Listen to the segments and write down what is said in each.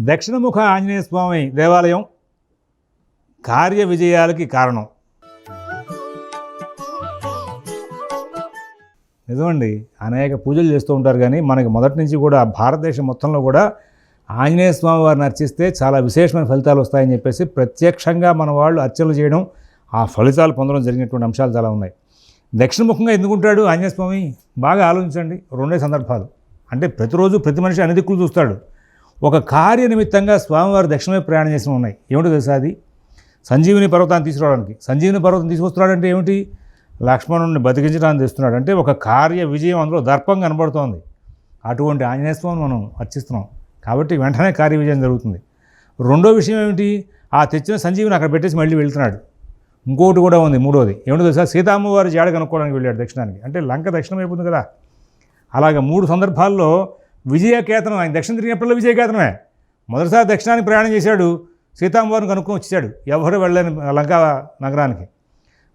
దక్షిణముఖ ఆంజనేయ స్వామి దేవాలయం కార్య విజయాలకి కారణం. నిజమండి అనేక పూజలు చేస్తూ ఉంటారు కానీ మనకి మొదటి నుంచి కూడా భారతదేశం మొత్తంలో కూడా ఆంజనేయ స్వామి వారిని అర్చిస్తే చాలా విశేషమైన ఫలితాలు వస్తాయని చెప్పేసి ప్రత్యక్షంగా మన వాళ్ళు అర్చనలు చేయడం ఆ ఫలితాలు పొందడం జరిగినటువంటి అంశాలు చాలా ఉన్నాయి. దక్షిణముఖంగా ఎందుకుంటాడు ఆంజనేయ స్వామి? బాగా ఆలోచించండి. రెండే సందర్భాలు. అంటే ప్రతిరోజు ప్రతి మనిషి అన్ని దిక్కులు చూస్తాడు. ఒక కార్య నిమిత్తంగా స్వామివారి దక్షిణమే ప్రయాణం చేసిన ఉన్నాయి. ఏమిటో తెలుసా అది? సంజీవిని పర్వతాన్ని తీసుకురావడానికి. సంజీవిని పర్వతం తీసుకొస్తున్నాడంటే ఏమిటి? లక్ష్మణుడిని బతికించడానికి తెస్తున్నాడు. అంటే ఒక కార్య విజయం అందులో దర్పం కనబడుతోంది. అటువంటి ఆంజనేయ స్వామిని మనం అర్చిస్తున్నాం. కాబట్టి వెంటనే కార్య విజయం జరుగుతుంది. రెండో విషయం ఏమిటి? ఆ తెచ్చిన సంజీవిని అక్కడ పెట్టేసి మళ్ళీ వెళ్తున్నాడు. ఇంకోటి కూడా ఉంది మూడోది. ఏమిటో తెలుసా? సీతామ్మవారి జాడ కనుక్కోవడానికి వెళ్ళాడు దక్షిణానికి. అంటే లంక దక్షిణం అయిపోతుంది కదా. అలాగే మూడు సందర్భాల్లో విజయకేతనం ఆయన. దక్షిణ తిరిగినప్పుడల్లా విజయకేతనమే. మొదటిసారి దక్షిణానికి ప్రయాణం చేశాడు. సీతామ్మవారిని కనుక్కొని వచ్చాడు ఎవరు వెళ్ళని లంకా నగరానికి.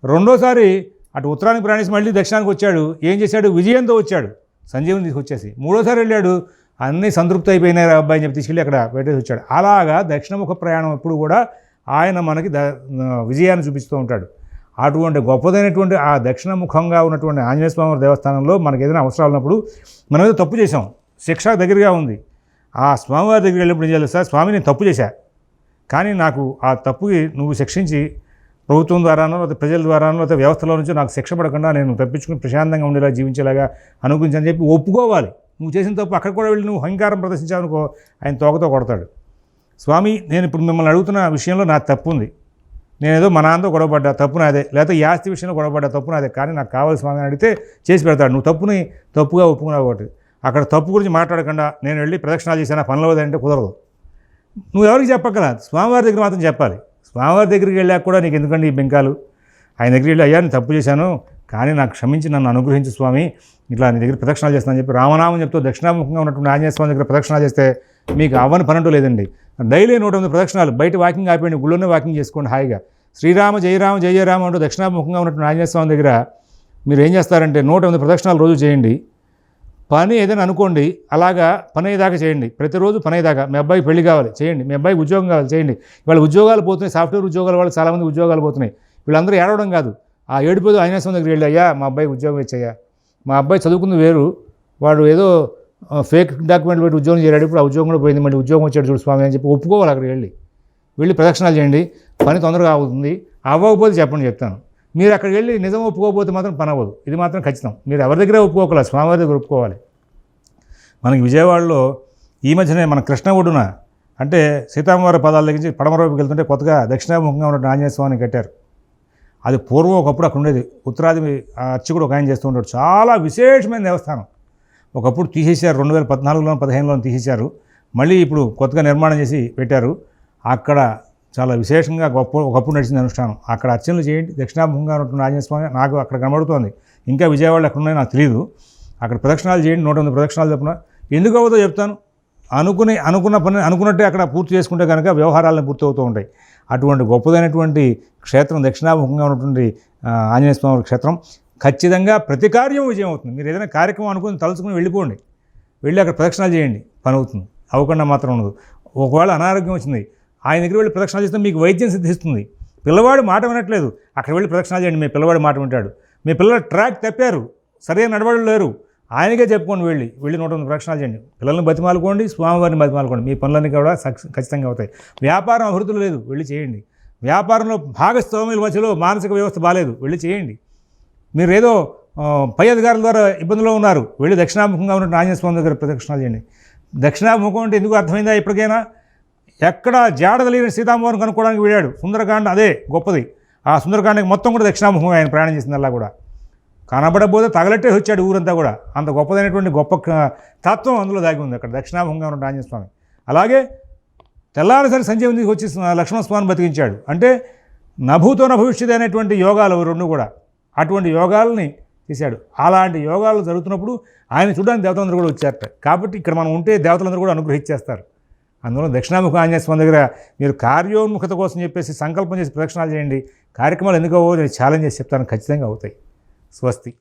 రెండోసారి అటు ఉత్తరానికి ప్రయాణించి మళ్ళీ దక్షిణానికి వచ్చాడు. ఏం చేశాడు? విజయంతో వచ్చాడు. సంజీవుని తీసుకొచ్చేసి. మూడోసారి వెళ్ళాడు. అన్నీ సంతృప్తి అయిపోయినాయి అబ్బాయి అని చెప్పి తీసుకెళ్ళి అక్కడ పెట్టేసి వచ్చాడు. అలాగా దక్షిణముఖ ప్రయాణం ఎప్పుడు కూడా ఆయన మనకి ద విజయాన్ని చూపిస్తూ ఉంటాడు. అటువంటి గొప్పదైనటువంటి ఆ దక్షిణముఖంగా ఉన్నటువంటి ఆంజనేయ స్వామి దేవస్థానంలో మనకి ఏదైనా అవసరాలు ఉన్నప్పుడు మనం ఏదో తప్పు చేసాం శిక్ష దగ్గరగా ఉంది. ఆ స్వామివారి దగ్గరికి వెళ్ళినప్పుడు ఏం చేయాలి సార్? స్వామి నేను తప్పు చేశా. కానీ నాకు ఆ తప్పుకి నువ్వు శిక్షించి ప్రభుత్వం ద్వారానో లేకపోతే ప్రజల ద్వారానో లేకపోతే వ్యవస్థలో నుంచి నాకు శిక్ష పడకుండా నేను తప్పించుకుని ప్రశాంతంగా ఉండేలా జీవించేలాగా అనుకుంచని చెప్పి ఒప్పుకోవాలి. నువ్వు చేసిన తప్పు అక్కడ కూడా వెళ్ళి నువ్వు అహంకారం ప్రదర్శించావనుకో ఆయన తోకతో కొడతాడు. స్వామి నేను ఇప్పుడు మిమ్మల్ని అడుగుతున్న విషయంలో నా తప్పు ఉంది. నేనేదో మా నాన్నతో గొడవపడ్డా తప్పు నాదే. లేకపోతే ఈ ఆస్తి విషయంలో గొడవపడ్డా తప్పు నాదే. కానీ నాకు కావాలి స్వామి అని అడిగితే చేసి పెడతాడు. నువ్వు తప్పుని తప్పుగా ఒప్పుకున్నావు ఒకటి అక్కడ తప్పు గురించి మాట్లాడకుండా నేను వెళ్ళి ప్రదక్షిణాలు చేశాను? పనులు అంటే కుదరదు. నువ్వు ఎవరికి చెప్పక్కల స్వామివారి దగ్గర మాత్రం చెప్పాలి. స్వామివారి దగ్గరికి వెళ్ళాక కూడా నీకు ఎందుకండి ఈ బెంకాలు? ఆయన దగ్గరికి వెళ్ళి అయ్యా నేను తప్పు చేశాను కానీ నాకు క్షమించి నన్ను అనుగ్రహించు స్వామి. ఇట్లా నీ దగ్గర ప్రదక్షిణాలు చేస్తానని చెప్పి రామనామం చెప్తూ దక్షిణాముఖంగా ఉన్నటువంటి ఆంజనేయ స్వామి దగ్గర ప్రదక్షిణాలు చేస్తే మీకు అవ్వని పనంటూ లేదండి. డైలీ నూట ఎనిమిది ప్రదక్షిణాలు. బయట వాకింగ్ ఆపేయండి గుళ్ళోనే వాకింగ్ చేసుకోండి హాయిగా. శ్రీరామ జయరామ జయ జయరామ అంటూ దక్షిణాముఖంగా ఉన్నటువంటి ఆంజనేయ స్వామి దగ్గర మీరు ఏం చేస్తారంటే నూట ఎనిమిది ప్రదక్షిణాలు రోజు చేయండి. పని ఏదైనా అనుకోండి అలాగా పని అయ్యేదాకా చేయండి. ప్రతిరోజు పని అయ్యేదాకా. మీ అబ్బాయి పెళ్ళి కావాలి చేయండి. మీ అబ్బాయికి ఉద్యోగం కావాలి చేయండి. వాళ్ళ ఉద్యోగాలు పోతున్నాయి సాఫ్ట్వేర్ ఉద్యోగాలు వాళ్ళు చాలామంది ఉద్యోగాలు పోతున్నాయి. వీళ్ళందరూ ఏడవడం కాదు. ఆ ఏడిపోదు ఆయన దగ్గరికి వెళ్ళి అయ్యా మా అబ్బాయికి ఉద్యోగం ఇచ్చాయా మా అబ్బాయి చదువుకుంది వేరు. వాడు ఏదో ఫేక్ డాక్యుమెంట్ పెట్టి ఉద్యోగం చేరాడు ఇప్పుడు ఆ ఉద్యోగం కూడా పోయింది. మళ్ళీ ఉద్యోగం వచ్చాడు చూడు స్వామి అని చెప్పి ఒప్పుకోవాలి అక్కడికి వెళ్ళి. వెళ్ళి ప్రదక్షిణాలు చేయండి. పని తొందరగా అవుతుంది. అవ్వకపోతే చెప్పండి చెప్తాను. మీరు అక్కడికి వెళ్ళి నిజం ఒప్పుకోకపోతే మాత్రం పనవ్వదు ఇది మాత్రం ఖచ్చితం. మీరు ఎవరి దగ్గర ఒప్పుకోకలేదు స్వామివారి దగ్గర ఒప్పుకోవాలి. మనకి విజయవాడలో ఈ మధ్యనే మన కృష్ణ ఒడ్డున అంటే సీతామ్మవారి పదాల దగ్గర నుంచి పడమర వైపుకి వెళ్తుంటే కొత్తగా దక్షిణాముఖంగా ఉన్న ఆంజనేయ స్వామిని కట్టారు. అది పూర్వం ఒకప్పుడు అక్కడ ఉండేది. ఉత్తరాది అర్చకుడు ఒక ఆయన చేస్తూ ఉంటాడు. చాలా విశేషమైన దేవస్థానం. ఒకప్పుడు తీసేశారు రెండు వేల పద్నాలుగులో పదిహేనులో తీసేశారు. మళ్ళీ ఇప్పుడు కొత్తగా నిర్మాణం చేసి పెట్టారు. అక్కడ చాలా విశేషంగా గొప్ప ఒకప్పుడు నడిచింది అనుష్ఠానం. అక్కడ అర్చనలు చేయండి. దక్షిణాముఖంగా ఉన్నటువంటి ఆంజనేయ స్వామి నాకు అక్కడ కనబడుతోంది. ఇంకా విజయవాడలో ఎక్కడ ఉన్నాయో నాకు తెలియదు అక్కడ ప్రదక్షిణాలు చేయండి. నూట ఎనిమిది ప్రదక్షిణాలు చెప్పిన ఎందుకు అవ్వదో చెప్తాను. అనుకుని అనుకున్న పని అనుకున్నట్టే అక్కడ పూర్తి చేసుకుంటే కనుక వ్యవహారాలను పూర్తి అవుతూ ఉంటాయి. అటువంటి గొప్పదైనటువంటి క్షేత్రం దక్షిణాముఖంగా ఉన్నటువంటి ఆంజనేయస్వామి ఆంజనేయ స్వామి క్షేత్రం ఖచ్చితంగా ప్రతి కార్యం విజయం అవుతుంది. మీరు ఏదైనా కార్యక్రమం అనుకుని తలుచుకుని వెళ్ళిపోండి. వెళ్ళి అక్కడ ప్రదక్షిణాలు చేయండి. పని అవుతుంది. అవ్వకుండా మాత్రం ఉండదు. ఒకవేళ అనారోగ్యం వచ్చింది ఆయన దగ్గర వెళ్ళి ప్రదక్షిణ చేస్తే మీకు వైద్యం సిద్ధిస్తుంది. పిల్లవాడు మాట వినట్లేదు. అక్కడ వెళ్ళి ప్రదక్షిణ చేయండి. మీ పిల్లవాడు మాట వింటాడు. మీ పిల్లలు ట్రాక్ తప్పారు. సరైన నడవడం లేరు. ఆయనకే చెప్పుకోండి వెళ్ళి వెళ్ళి నూట ఎనిమిది ప్రదక్షిణాలు చేయండి. పిల్లల్ని బతిమాలుకోండి స్వామివారిని బతిమాలుకోండి. మీ పనులన్నీ కూడా ఖచ్చితంగా అవుతాయి. వ్యాపారం అభివృద్ధి లేదు. వెళ్ళి చేయండి. వ్యాపారంలో భాగస్వాముల మధ్యలో మానసిక వ్యవస్థ బాగాలేదు వెళ్ళి చేయండి. మీరు ఏదో పై అధికారుల ద్వారా ఇబ్బందులో ఉన్నారు. వెళ్ళి దక్షిణాముఖంగా ఉన్న ఆంజనేయ స్వామి దగ్గర ప్రదక్షిణాలు చేయండి. దక్షిణాముఖం అంటే ఎందుకు అర్థమైందా ఇప్పటికైనా? ఎక్కడ జాడ తెలియని సీతామ్మవారిని కనుక్కోవడానికి వెళ్ళాడు సుందరకాండ అదే గొప్పది. ఆ సుందరకాండకి మొత్తం కూడా దక్షిణాముఖం ఆయన ప్రయాణం చేసిందల్లా కూడా. కనబడబోతే తగలట్టే వచ్చాడు ఊరంతా కూడా. అంత గొప్పదైనటువంటి గొప్ప తత్వం అందులో దాగి ఉంది అక్కడ. దక్షిణాముఖంగా ఉన్న ఆంజనేయ స్వామి. అలాగే తెల్లారిసరి సంజీవునికి వచ్చి లక్ష్మణ స్వామిని బతికించాడు. అంటే నభూతో నభవిష్యత్ అనేటువంటి యోగాలు రెండు కూడా. అటువంటి యోగాలని చేశాడు అలాంటి యోగాలు జరుగుతున్నప్పుడు ఆయన చూడడానికి దేవతలందరూ కూడా వచ్చారట కాబట్టి ఇక్కడ మనం ఉంటే దేవతలందరూ కూడా అనుగ్రహించేస్తారు. అందువల్ల దక్షిణాముఖ ఆంజనేయ స్వామి దగ్గర మీరు కార్యోన్ముఖత కోసం చెప్పేసి సంకల్పం చేసి ప్రదక్షిణాలు చేయండి. కార్యక్రమాలు ఎందుకు అవ్వవు? నేను ఛాలెంజ్ చేసి చెప్తాను. ఖచ్చితంగా అవుతాయి. స్వస్తి.